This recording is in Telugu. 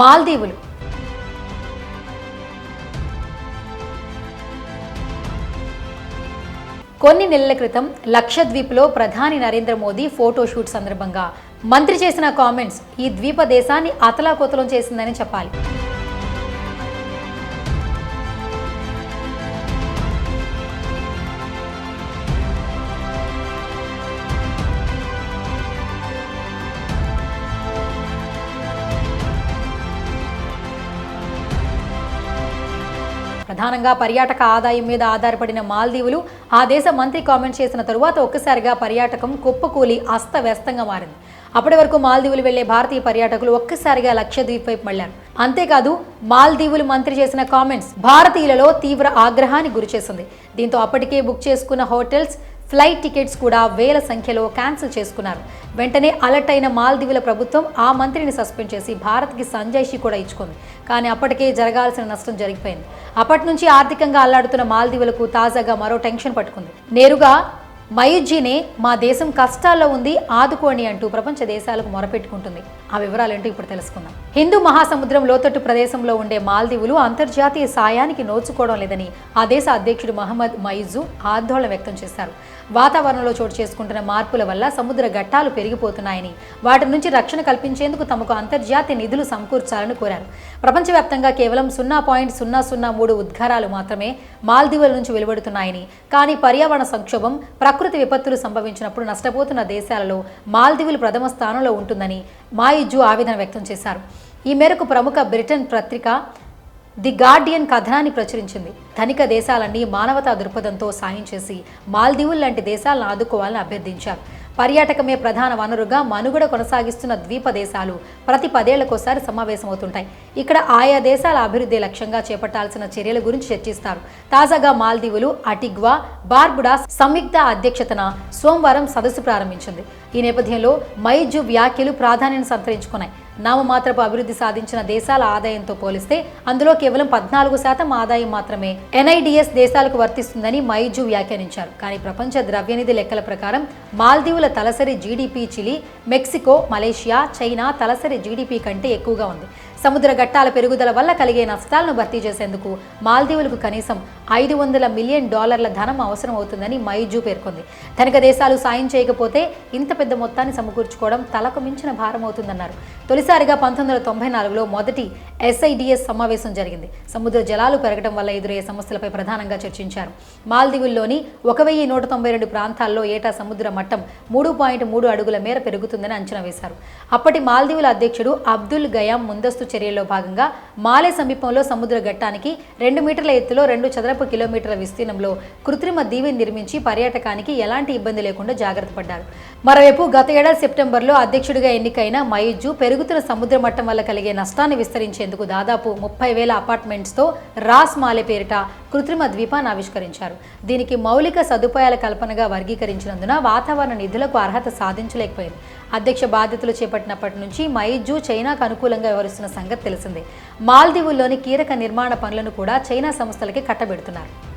మాల్దీవులు. కొన్ని నెలల క్రితం లక్షద్వీప్లో ప్రధాని నరేంద్ర మోదీ ఫోటోషూట్ సందర్భంగా మంత్రి చేసిన కామెంట్స్ ఈ ద్వీప దేశాన్ని అతలాకుతలం చేసిందని చెప్పాలి. ప్రధానంగా పర్యాటక ఆదాయం మీద ఆధారపడిన మాల్దీవులు ఆ దేశ మంత్రి కామెంట్ చేసిన తరువాత ఒక్కసారిగా పర్యాటకం కుప్పకూలి అస్తవ్యస్తంగా మారింది. అప్పటి వరకు మాల్దీవులు వెళ్ళే భారతీయ పర్యాటకులు ఒక్కసారిగా లక్షద్వీప్ వైపు మళ్ళారు అంతేకాదు మాల్దీవులు మంత్రి చేసిన కామెంట్స్ భారతీయులలో తీవ్ర ఆగ్రహానికి గురిచేసింది దీంతో అప్పటికే బుక్ చేసుకున్న హోటల్స్ ఫ్లైట్ టికెట్స్ కూడా వేల సంఖ్యలో క్యాన్సిల్ చేసుకున్నారు. వెంటనే అలర్ట్ అయిన మాల్దీవుల ప్రభుత్వం ఆ మంత్రిని సస్పెండ్ చేసి భారత్కి సంజాయిషి కూడా ఇచ్చుకుంది. కానీ అప్పటికే జరగాల్సిన నష్టం జరిగిపోయింది. అప్పటి నుంచి ఆర్థికంగా అల్లాడుతున్న మాల్దీవులకు తాజాగా మరో టెన్షన్ పట్టుకుంది. నేరుగా మయుజ్జీనే మా దేశం కష్టాల్లో ఉంది ఆదుకోండి అంటూ ప్రపంచ దేశాలకు మొరపెట్టుకుంటుంది. ఆ వివరాలేంటో ఇప్పుడు తెలుసుకుందాం. హిందూ మహాసముద్రం లోతట్టు ప్రదేశంలో ఉండే మాల్దీవులు అంతర్జాతీయ సాయానికి నోచుకోవడం లేదని ఆ దేశ అధ్యక్షుడు మహమ్మద్ మైజు ఆందోళన వ్యక్తం చేశారు. వాతావరణంలో చోటు చేసుకుంటున్న మార్పుల వల్ల సముద్ర ఘట్టాలు పెరిగిపోతున్నాయని వాటి నుంచి రక్షణ కల్పించేందుకు తమకు అంతర్జాతీయ నిధులు సమకూర్చాలని కోరారు. ప్రపంచవ్యాప్తంగా కేవలం సున్నా పాయింట్ సున్నా సున్నా మూడు ఉద్గారాలు మాత్రమే మాల్దీవుల నుంచి వెలువడుతున్నాయని కానీ పర్యావరణ సంక్షోభం ప్రకృతి విపత్తులు సంభవించినప్పుడు నష్టపోతున్న దేశాలలో మాల్దీవులు ప్రథమ స్థానంలో ఉంటుందని మాయిజు ఆవేదన వ్యక్తం చేశారు. ఈ మేరకు ప్రముఖ బ్రిటన్ పత్రిక ది గార్డియన్ కథనాన్ని ప్రచురించింది. ధనిక దేశాలన్నీ మానవతా దృక్పథంతో సాయం చేసి మాల్దీవులు లాంటి దేశాలను ఆదుకోవాలని అభ్యర్థించారు. పర్యాటకమే ప్రధాన వనరుగా మనుగడ కొనసాగిస్తున్న ద్వీప దేశాలు ప్రతి పదేళ్ళకోసారి సమావేశమవుతుంటాయి. ఇక్కడ ఆయా దేశాల అభివృద్ధి లక్ష్యంగా చేపట్టాల్సిన చర్యల గురించి చర్చిస్తారు. తాజాగా మాల్దీవులు అటిగ్వా బార్బుడాస్ సంయుక్త అధ్యక్షతన సోమవారం సదస్సు ప్రారంభించింది. ఈ నేపథ్యంలో మైజు వ్యాఖ్యలు ప్రాధాన్యం సంతరించుకున్నాయి. నామమాత్రపు అభివృద్ధి సాధించిన దేశాల ఆదాయంతో పోలిస్తే అందులో కేవలం పద్నాలుగు శాతం ఆదాయం మాత్రమే ఎన్ఐడిఎస్ దేశాలకు వర్తిస్తుందని మైజు వ్యాఖ్యానించారు. కానీ ప్రపంచ ద్రవ్యనిధి లెక్కల ప్రకారం మాల్దీవుల తలసరి GDP Chile Mexico Malaysia China తలసరి జీడిపి కంటే ఎక్కువగా ఉంది. సముద్ర ఘట్టాల పెరుగుదల వల్ల కలిగే నష్టాలను భర్తీ చేసేందుకు మాల్దీవులకు కనీసం ఐదు వందల మిలియన్ డాలర్ల ధనం అవసరం అవుతుందని మైజు పేర్కొంది. ధనిక దేశాలు సాయం చేయకపోతే ఇంత పెద్ద మొత్తాన్ని సమకూర్చుకోవడం తలకు మించిన భారం అవుతుందన్నారు. తొలిసారిగా పంతొమ్మిది వందల తొంభై నాలుగులో మొదటి ఎస్ఐడిఎస్ సమావేశం జరిగింది. సముద్ర జలాలు పెరగడం వల్ల ఎదురయ్యే సమస్యలపై ప్రధానంగా చర్చించారు. మాల్దీవుల్లోని ఒక వెయ్యి నూట తొంభై రెండు ప్రాంతాల్లో ఏటా సముద్ర మట్టం మూడు పాయింట్ మూడు అడుగుల మేర పెరుగుతుందని అంచనా వేశారు. అప్పటి మాల్దీవుల అధ్యక్షుడు అబ్దుల్ గయాం ముందస్తు చర్యల్లో భాగంగా మాలే సమీపంలో సముద్ర ఘట్టానికి రెండు మీటర్ల ఎత్తులో రెండు చదరపు కిలోమీటర్ల విస్తీర్ణంలో కృత్రిమ దీవిని నిర్మించి పర్యాటకానికి ఎలాంటి ఇబ్బంది లేకుండా జాగ్రత్త పడ్డారు. మరోవైపు గత ఏడాది సెప్టెంబర్లో అధ్యక్షుడిగా ఎన్నికైన మయూజు పెరుగుతున్న సముద్ర మట్టం వల్ల కలిగే నష్టాన్ని విస్తరించేందుకు దాదాపు ముప్పై వేల అపార్ట్మెంట్స్తో రాస్ మాలే పేరిట కృత్రిమ ద్వీపాన్ని ఆవిష్కరించారు. దీనికి మౌలిక సదుపాయాల కల్పనగా వర్గీకరించినందున వాతావరణ నిధులకు అర్హత సాధించలేకపోయింది. అధ్యక్ష బాధ్యతలు చేపట్టినప్పటి నుంచి మైజు చైనాకు అనుకూలంగా వ్యవహరిస్తున్న సంగతి తెలిసిందే. మాల్దీవుల్లోని కీలక నిర్మాణ పనులను కూడా చైనా సంస్థలకి కట్టబెడుతున్నారు.